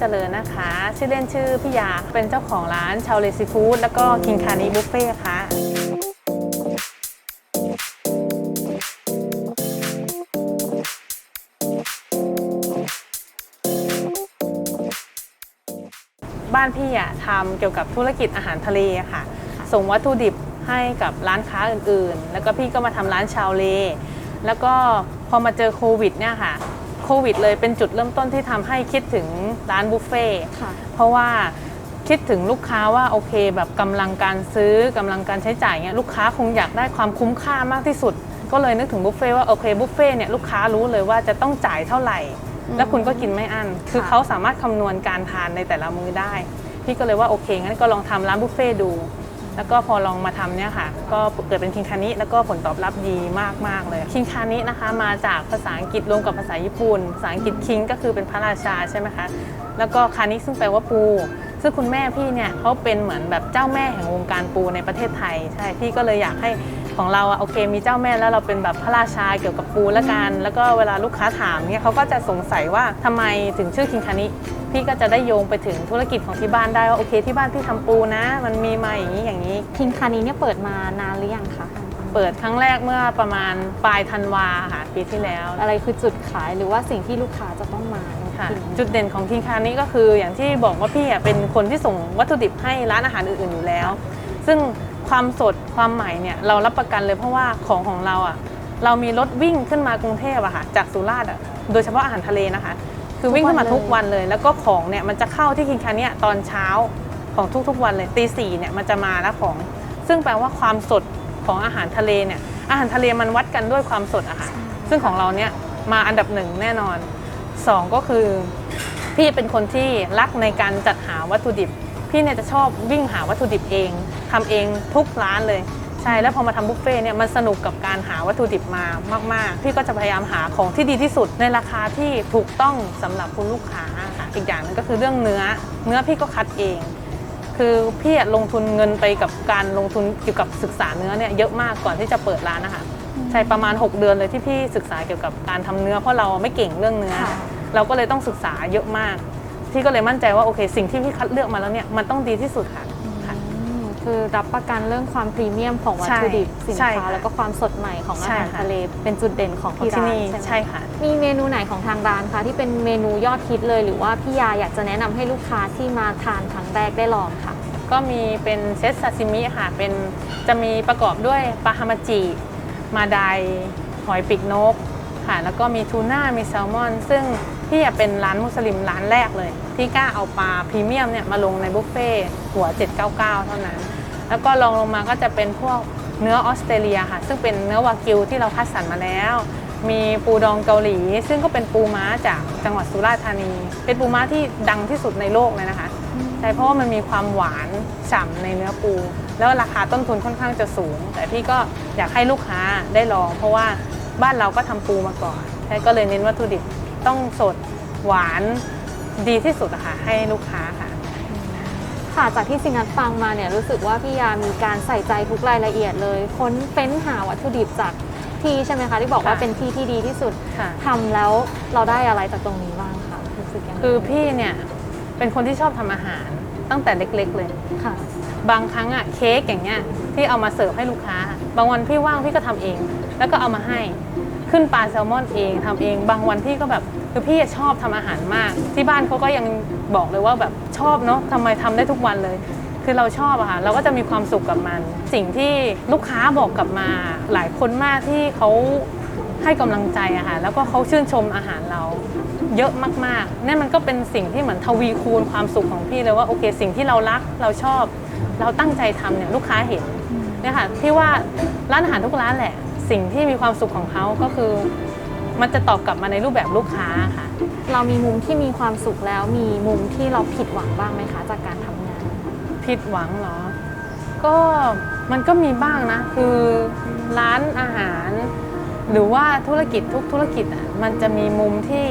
เจริญนะคะ ชื่อเล่นชื่อพี่ยา เป็นเจ้าของร้านชาวเลซีฟู้ดแล้วก็คิงคานีบุฟเฟ่ค่ะบ้านพี่อะทำเกี่ยวกับธุรกิจอาหารทะเลอะค่ะ ส่งวัตถุดิบให้กับร้านค้าอื่นๆ แล้วก็พี่ก็มาทำร้านชาวเล แล้วก็พอมาเจอโควิดเนี่ยค่ะ โควิดเลยเป็นจุดเริ่มต้นที่ทำให้คิดถึงร้านบุฟเฟ่ต์ค่ะ เพราะว่าคิดถึงลูกค้าว่าโอเค แบบกำลังการซื้อกำลังการใช้จ่ายเงี้ยลูกค้าคงอยากได้ความคุ้มค่ามากที่สุด ก็เลยนึกถึงบุฟเฟ่ต์ว่าโอเคบุฟเฟ่ต์เนี่ยลูกค้ารู้เลยว่าจะต้องจ่ายเท่าไหร่อืมแล้วคุณก็กินไม่อั้นคือค่ะ เขาสามารถคำนวณการทานในแต่ละมื้อได้ พี่ก็เลยว่าโอเคงั้นก็ลองทำร้านบุฟเฟ่ต์ดู แล้วก็พอลองมาทำเนี่ยค่ะ ก็เกิดเป็นคิงคานิแล้วก็ผลตอบรับดีมาก ๆ เลยคิงคานินะคะ มาจากภาษาอังกฤษรวมกับภาษาญี่ปุ่น ภาษาอังกฤษคิงก็คือเป็นพระราชาใช่ไหมคะ แล้วก็คานิซึ่งแปลว่าปูซึ่งคุณแม่พี่เนี่ยเขาเป็นเหมือนแบบเจ้าแม่แห่งวงการปูในประเทศไทย ใช่พี่ก็เลยอยากให้ ของเราอะโอเค มีเจ้าแม่แล้วเราเป็นแบบพระราชาเกี่ยวกับปูละกัน แล้วก็เวลาลูกค้าถามเนี่ยเขาก็จะสงสัยว่าทำไมถึงชื่อคิงคานิพี่ก็จะได้โยงไปถึงธุรกิจของที่บ้านได้ว่าโอเคที่บ้านพี่ทำปูนะ มันมีมาอย่างนี้อย่างนี้คิงคานีเนี่ยเปิดมานานหรือยังคะเปิดครั้งแรกเมื่อประมาณปลายธันวาค่ะปีที่แล้ว อะไรคือจุดขายหรือว่าสิ่งที่ลูกค้าจะต้องมาในค่ะที่นี้จุดเด่นของคิงคานี้ก็คืออย่างที่บอกว่าพี่อะเป็นคนที่ส่งวัตถุดิบให้ร้านอาหารอื่นๆอยู่แล้ว ซึ่ง ความสดความใหม่เนี่ยเรารับประกันเลยเพราะว่าของของเราอะเรามีรถวิ่งขึ้นมากรุงเทพอะค่ะจากสุราษฎร์อะโดยเฉพาะอาหารทะเลนะคะ คือวิ่งขึ้นมาทุกวันเลย แล้วก็ของเนี่ยมันจะเข้าที่คิงคาเนี่ยตอนเช้าของทุกๆวันเลยตีสี่เนี่ยมันจะมาแล้วของ ซึ่งแปลว่าความสดของอาหารทะเลเนี่ยอาหารทะเลมันวัดกันด้วยความสดอะค่ะซึ่งของเราเนี่ยมาอันดับหนึ่งแน่นอนสองก็คือ พี่เป็นคนที่รักในการจัดหาวัตถุดิบ พี่เนี่ยจะชอบวิ่งหาวัตถุดิบเอง ทำเองทุกร้านเลยใช่แล้วพอมาทำบุฟเฟ่ต์เนี่ยมันสนุกกับการหาวัตถุดิบมามาก ๆ พี่ก็จะพยายามหาของที่ดีที่สุดในราคาที่ถูกต้องสำหรับคุณลูกค้าค่ะอีกอย่างหนึงก็คือเรื่องเนื้อ เนื้อพี่ก็คัดเอง คือพี่อะลงทุนเงินไปกับการลงทุนเกี่ยวกับศึกษาเนื้อเนี่ยเยอะมากก่อนที่จะเปิดร้านนะคะใช่ประมาณ 6 เดือนเลยที่พี่ศึกษาเกี่ยวกับการทำเนื้อเพราะเราไม่เก่งเรื่องเนื้อค่ะเราก็เลยต้องศึกษาเยอะมาก พี่ก็เลยมั่นใจว่าโอเค สิ่งที่พี่คัดเลือกมาแล้วเนี่ยมันต้องดีที่สุดค่ะ ค่ะอืมคือรับประกันเรื่องความพรีเมียมของวัตถุดิบใช่สินใช่ค้าค่ะแล้วก็ความสดใหม่ของอาใช่หารค่ะทะเล เป็นจุดเด่นของของที่ที่ร้านนี่ใช่ไหมใช่ค่ะ มีเมนูไหนของทางร้านคะที่เป็นเมนูยอดฮิตเลยหรือว่าพี่ยาอยากจะแนะนำให้ลูกค้าที่มาทานครั้งแรกได้ลองค่ะ ก็มีเป็นเซตซาซิมิค่ะเป็นจะมีประกอบด้วยปลาฮามาจิมาไดหอยปีกนก ค่ะ แล้วก็มีทูน่ามีแซลมอน ซึ่งพี่เป็นร้านมุสลิมร้านแรกเลย ที่กล้าเอาปลาพรีเมียมเนี่ยมาลงในบุฟเฟ่ต์หัว 799 เท่านั้น แล้วก็ลองลงมาก็จะเป็นพวกเนื้อออสเตรเลียค่ะ ซึ่งเป็นเนื้อวากิวที่เราคัดสรรมาแล้ว มีปูดองเกาหลี ซึ่งก็เป็นปูม้าจากจังหวัดสุราษฎร์ธานี เป็นปูม้าที่ดังที่สุดในโลกเลยนะคะใช่เพราะว่ามันมีความหวานฉ่ำในเนื้อปู แล้วราคาต้นทุนค่อนข้างจะสูง แต่พี่ก็อยากให้ลูกค้าได้ลอง เพราะว่า บ้านเราก็ทำปูมาก่อนใช่ก็เลยเน้นวัตถุดิบต้องสดหวานดีที่สุดอะค่ะให้ลูกค้าค่ะ ค่ะจากที่สิงัดฟังมาเนี่ยรู้สึกว่าพี่ยามีการใส่ใจทุกรายละเอียดเลย ค้นเฟ้นหาวัตถุดิบจากที่ใช่ไหมคะที่บอกว่าค่ะเป็นที่ที่ดีที่สุดค่ะทำแล้วเราได้อะไรจากตรงนี้บ้างคะรู้สึกยังไงคือพี่เนี่ยเป็นคนที่ชอบทำอาหารตั้งแต่เล็กๆเลยค่ะ บางครั้งอะเค้กอย่างเงี้ยที่เอามาเสิร์ฟให้ลูกค้า บางวันพี่ว่างพี่ก็ทำเอง แล้วก็เอามาให้ ขึ้นปลาแซลมอนเองทำเอง บางวันพี่ก็แบบคือพี่ชอบทำอาหารมาก ที่บ้านเขาก็ยังบอกเลยว่าแบบชอบเนาะทำไมทำได้ทุกวันเลย คือเราชอบอะค่ะเราก็จะมีความสุขกับมัน สิ่งที่ลูกค้าบอกกลับมา หลายคนมากที่เขาให้กำลังใจอะค่ะแล้วก็เขาชื่นชมอาหารเราเยอะมากๆนั่นมันก็เป็นสิ่งที่เหมือนทวีคูณความสุขของพี่เลยว่าโอเค สิ่งที่เรารักเราชอบ เราตั้งใจทำเนี่ยลูกค้าเห็นเนี่ยค่ะพี่ว่าร้านอาหารทุกร้านแหละ สิ่งที่มีความสุขของเขาก็คือ มันจะตอบกลับมาในรูปแบบลูกค้าค่ะ เรามีมุมที่มีความสุขแล้วมีมุมที่เราผิดหวังบ้างไหมคะจากการทำงาน ผิดหวังเหรอ ก็มันก็มีบ้างนะ คือร้านอาหาร หรือว่าธุรกิจทุกธุรกิจอะมันจะมีมุมที่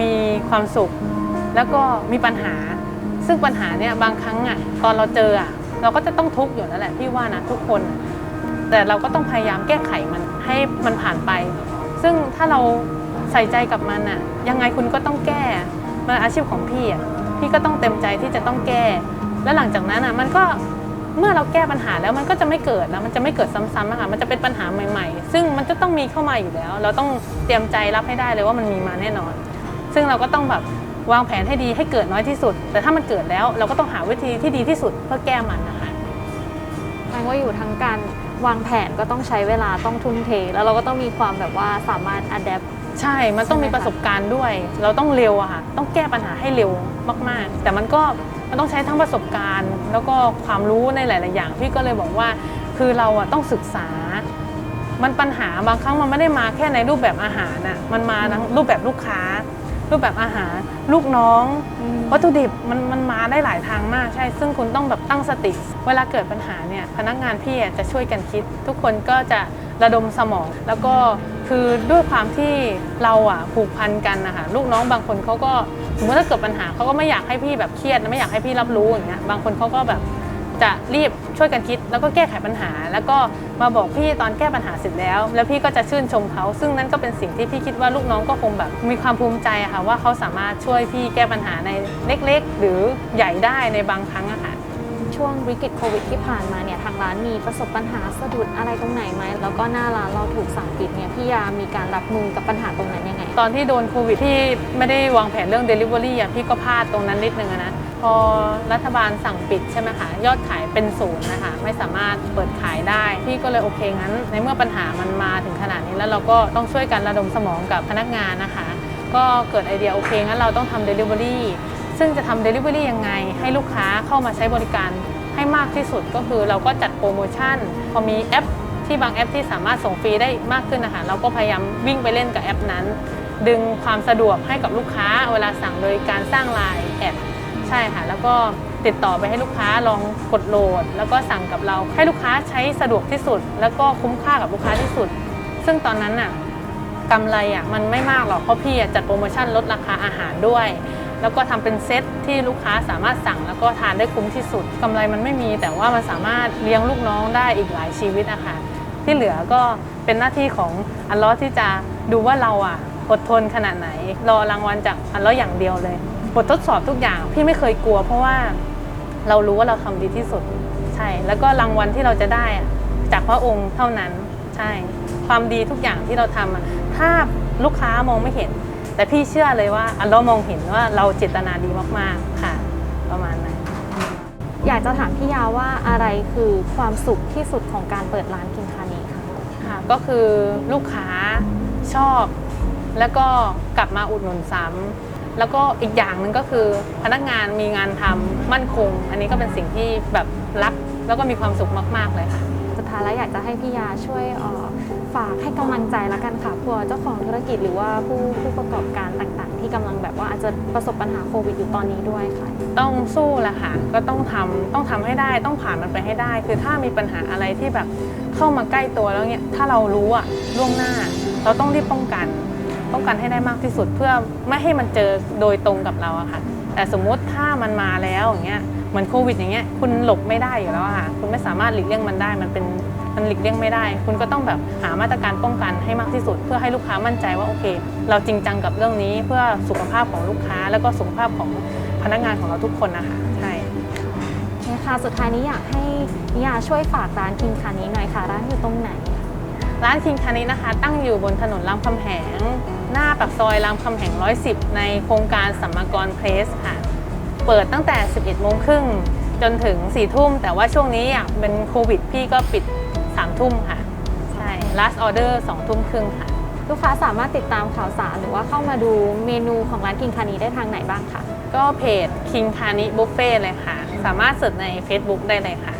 มีความสุข แล้วก็มีปัญหา ซึ่งปัญหาเนี่ยบางครั้งอะตอนเราเจออะเราก็จะต้องทุกข์อยู่แล้วแหละพี่ว่านะทุกคนอะ แต่เราก็ต้องพยายามแก้ไขมันให้มันผ่านไป ซึ่งถ้าเราใส่ใจกับมันอะยังไงคุณก็ต้องแก้ มันอาชีพของพี่อะพี่ก็ต้องเต็มใจที่จะต้องแก้ แล้วหลังจากนั้นอะมันก็เมื่อเราแก้ปัญหาแล้วมันก็จะไม่เกิดนะมันจะไม่เกิดซ้ำๆอะคะมันจะเป็นปัญหาใหม่ ๆ ซึ่งมันจะต้องมีเข้ามาอยู่แล้ว เราต้องเตรียมใจรับให้ได้เลยว่ามันมีมาแน่นอน ซึ่งเราก็ต้องแบบวางแผนให้ดีให้เกิดน้อยที่สุด แต่ถ้ามันเกิดแล้วเราก็ต้องหาวิธีที่ดีที่สุดเพื่อแก้มันนะคะแปลว่าอยู่ทั้งการ วางแผนก็ต้องใช้เวลาต้องทุ่มเท แล้วเราก็ต้องมีความแบบว่าสามารถอัดแอปใช่ มันต้องมีประสบการณ์ด้วย เราต้องเร็วอะค่ะ ต้องแก้ปัญหาให้เร็วมาก ๆ แต่มันก็มันต้องใช้ทั้งประสบการณ์ แล้วก็ความรู้ในหลาย ๆ อย่างพี่ก็เลยบอกว่า คือเราอะต้องศึกษา มันปัญหาบางครั้งมันไม่ได้มาแค่ในรูปแบบอาหารน่ะมันมาทั้งรูปแบบลูกค้า รูปแบบอาหาร ลูกน้อง วัตถุดิบมันมันมาได้หลายทางมากใช่ ซึ่งคุณต้องแบบตั้งสติ เวลาเกิดปัญหาเนี่ยพนักงานพี่จะช่วยกันคิด ทุกคนก็จะระดมสมอง แล้วก็คือด้วยความที่เราอะผูกพันกันนะคะลูกน้องบางคนเขาก็สมมติถ้าเกิดปัญหาเขาก็ไม่อยากให้พี่แบบเครียดไม่อยากให้พี่รับรู้อย่างเงี้ยบางคนเขาก็แบบ จะรีบช่วยกันคิดแล้วก็แก้ไขปัญหา แล้วก็มาบอกพี่ตอนแก้ปัญหาเสร็จแล้ว แล้วพี่ก็จะชื่นชมเขา ซึ่งนั่นก็เป็นสิ่งที่พี่คิดว่าลูกน้องก็คงแบบมีความภูมิใจอะค่ะว่าเขาสามารถช่วยพี่แก้ปัญหาในเล็ก ๆ หรือใหญ่ได้ในบางครั้งอะค่ะช่วงวิกฤตโควิดที่ผ่านมาเนี่ยทางร้านมีประสบปัญหาสะดุดอะไรตรงไหนไหมแล้วก็หน้าร้านเราถูกสั่งปิดเนี่ยพี่ยามีการรับมือกับปัญหาตรงนั้นยังไง ตอนที่โดนโควิดที่ไม่ได้วางแผนเรื่อง Delivery อะพี่ก็พลาดตรงนั้นนิดนึงอะนะ พอรัฐบาลสั่งปิดใช่ไหมคะยอดขายเป็นศูนย์นะคะไม่สามารถเปิดขายได้พี่ก็เลยโอเคงั้น ในเมื่อปัญหามันมาถึงขนาดนี้แล้วเราก็ต้องช่วยกันระดมสมองกับพนักงานนะคะ ก็เกิดไอเดียโอเคงั้นเราต้องทำ Delivery ซึ่งจะทำ Delivery ยังไง ให้ลูกค้าเข้ามาใช้บริการให้มากที่สุดก็คือเราก็จัดโปรโมชั่น พอมีแอปที่บางแอปที่สามารถส่งฟรีได้มากขึ้นนะคะเราก็พยายามวิ่งไปเล่นกับแอปนั้น ดึงความสะดวกให้กับลูกค้าเวลาสั่งโดยการสร้างไลน์แอด ใช่ค่ะ แล้วก็ติดต่อไปให้ลูกค้าลองกดโหลด แล้วก็สั่งกับเราให้ลูกค้าใช้สะดวกที่สุด แล้วก็คุ้มค่ากับลูกค้าที่สุด ซึ่งตอนนั้นน่ะกำไรอะมันไม่มากหรอกเพราะพี่จัดโปรโมชั่นลดราคาอาหารด้วย แล้วก็ทำเป็นเซตที่ลูกค้าสามารถสั่งแล้วก็ทานได้คุ้มที่สุดกำไรมันไม่มี แต่ว่ามันสามารถเลี้ยงลูกน้องได้อีกหลายชีวิตอะค่ะที่เหลือก็เป็นหน้าที่ของอัลเลอฮ์ที่จะดูว่าเราอะอดทนขนาดไหน รอรางวัลจากอัลเลอฮ์อย่างเดียวเลย บททดสอบทุกอย่าง พี่ไม่เคยกลัว เพราะว่าเรารู้ว่าเราทำดีที่สุด ใช่ แล้วก็รางวัลที่เราจะได้อะจากพระองค์เท่านั้นใช่ ความดีทุกอย่างที่เราทำอะถ้าลูกค้ามองไม่เห็น แต่พี่เชื่อเลยว่าอัลเลอฮ์มองเห็นว่าเราเจตนาดีมากๆค่ะ ประมาณนั้นอยากจะถามพี่ยาว่าอะไรคือความสุขที่สุดของการเปิดร้านกินคานีคะค่ะ ก็คือลูกค้าชอบ แล้วก็กลับมาอุดหนุนซ้ำ แล้วก็อีกอย่างหนึ่งก็คือพนักงานมีงานทำมั่นคง อันนี้ก็เป็นสิ่งที่แบบรักแล้วก็มีความสุขมาก ๆ เลยค่ะสุดท้ายแล้วอยากจะให้พี่ยาช่วยเอ่อฝากให้กำลังใจละกันค่ะเพื่อเจ้าของธุรกิจหรือว่าผู้ผู้ประกอบการต่างๆ ที่กำลังแบบว่าอาจจะประสบปัญหาโควิดอยู่ตอนนี้ด้วยค่ะ ต้องสู้แหละค่ะก็ต้องทำต้องทำให้ได้ต้องผ่านมันไปให้ได้ คือถ้ามีปัญหาอะไรที่แบบเข้ามาใกล้ตัวแล้วเนี่ยถ้าเรารู้อะล่วงหน้า เราต้องรีบป้องกัน ป้องกันให้ได้มากที่สุดเพื่อไม่ให้มันเจอโดยตรงกับเราอะค่ะ แต่สมมุติถ้ามันมาแล้วอย่างเงี้ยเหมือนโควิดอย่างเงี้ยคุณหลบไม่ได้อยู่แล้วอะค่ะ คุณไม่สามารถหลีกเลี่ยงมันได้ มันเป็นมันหลีกเลี่ยงไม่ได้ คุณก็ต้องแบบหามาตรการป้องกันให้มากที่สุด เพื่อให้ลูกค้ามั่นใจว่าโอเค เราจริงจังกับเรื่องนี้เพื่อสุขภาพของลูกค้า แล้วก็สุขภาพของพนักงานของเราทุกคนนะคะใช่เนี่ยค่ะสุดท้ายนี้อยากให้พี่ยาช่วยฝากร้านกินคานีหน่อยค่ะ ร้านอยู่ตรงไหน ร้านคิงคานินะคะ ตั้งอยู่บนถนนรามคำแหง หน้าปากซอยรามคำแหง 110 ในโครงการสัมมากรเพลสค่ะ เปิดตั้งแต่ 11 โมงครึ่งจนถึง 4 ทุ่ม แต่ว่าช่วงนี้อะเป็นโควิด พี่ก็ปิด 3 ทุ่มค่ะ ใช่ last order 2 ทุ่มครึ่งค่ะ ลูกค้าสามารถติดตามข่าวสารหรือว่าเข้ามาดูเมนูของร้านกินคานีได้ทางไหนบ้างคะก็เพจคิงคานิบุฟเฟ่เลยค่ะ สามารถเสิร์ชใน Facebook ได้เลยค่ะ